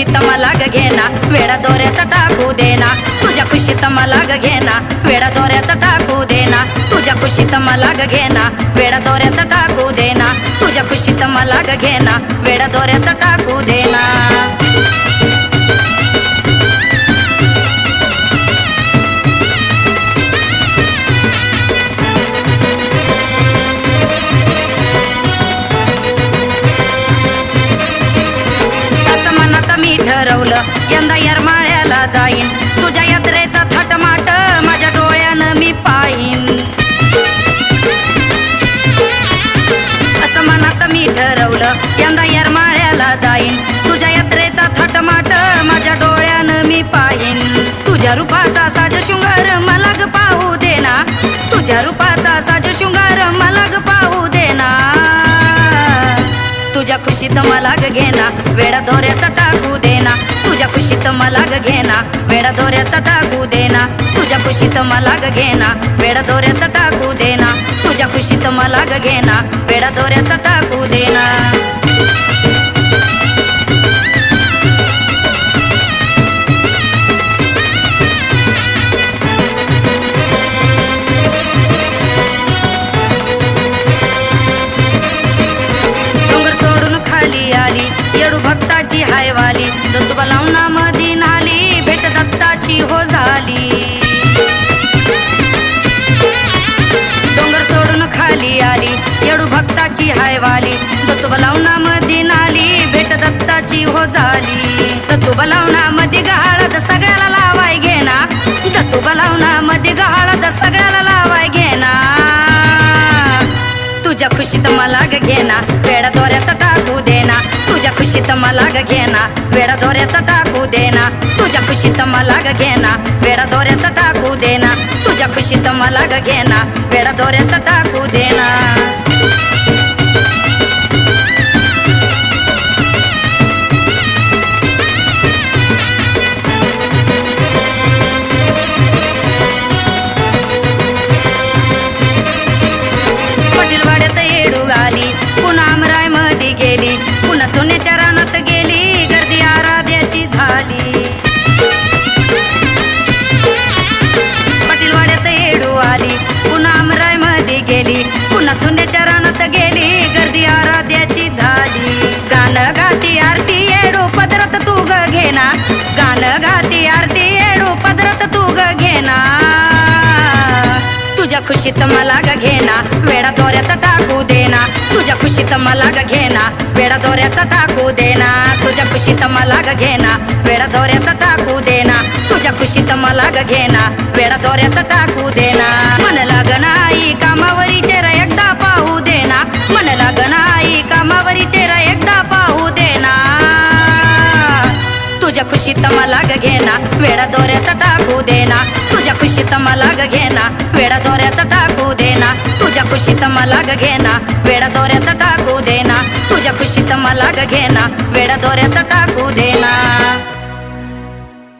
खुशीत मला ग घेना वेडा दोऱ्याचा टाकू देना. तुझ्या खुशीत मला ग घेना वेडा दोऱ्याचा टाकू देना. तुझ्या खुशीत मला ग घेना वेडा दोऱ्याचा टाकू देना. तुझ्या खुशीत मला ग घेना वेडा दोऱ्याचा टाकू देना. ठरवलं यंदा यरमाळ्याला जाईन. तुझ्या यात्रेचा थटमाट माझ्या डोळ्यानं मी पाहिन. असं मनात मी ठरवलं यंदा यरमाळ्याला जाईन. तुझ्या यात्रेचा थटमाट माझ्या डोळ्यानं मी पाहिन. तुझ्या रूपाचा साज शृंगार मला पाहू देना तुझ्या रूपा तुझ्या खुशीत मला ग घेना. वेडा दोऱ्याचा टाकू देना. तुझ्या खुशीत मला ग घेना. वेडा दोऱ्याचा टाकू देना. तुझ्या खुशीत मला ग घेना. वेडा दोऱ्याचा टाकू देना. तुझ्या खुशीत मला ग घेना. वेडा दोऱ्याचा कशी हो झाली? डोंगर सोडून खाली आली येडू भक्ताची हायवाली दत्तुबा लावणा मधी नाली भेट दत्ताची हो झाली. दत्तुबा लावणा मध्ये गाळत सगळ्याला मला ग घेना वेडा दोऱ्याचा टाकू देना. तुझ्या खुशीत मला ग घेना वेडा दोऱ्याचा टाकू देना. तुझ्या खुशीत मला ग घेना वेडा दोऱ्याचा टाकू देना. तुझ्या खुशीत मला ग घेना वेडा दोऱ्याचा टाकू देना. गेली गर्दी आराध्याची झाली. गाणं गाती आरती येडू पदरत तू ग घेना. गाणं गाती आरती येडू पदरत तू ग घेना. तुझ्या खुशीत मला ग घेना वेडा दोऱ्याचा टाकू देना. तुझ्या खुशीत मला ग घेना वेडा दोऱ्याचा टाकू देना. तुझ्या खुशीत मला ग घेना वेडा दोऱ्याचा टाकू देना. तुझ्या खुशीत मला ग घेना वेडा दोऱ्याचा टाकू देना. मन लागनाई खुशीत मला ग घेना. वेडा दोऱ्याचा टाकू देना. तुझ्या खुशीत मला ग घेना. वेडा दोऱ्याचा टाकू देना. तुझ्या खुशीत मला ग घेना. वेडा दोऱ्याचा टाकू देना. तुझ्या खुशीत मला ग घेना. वेडा दोऱ्याचा टाकू देना.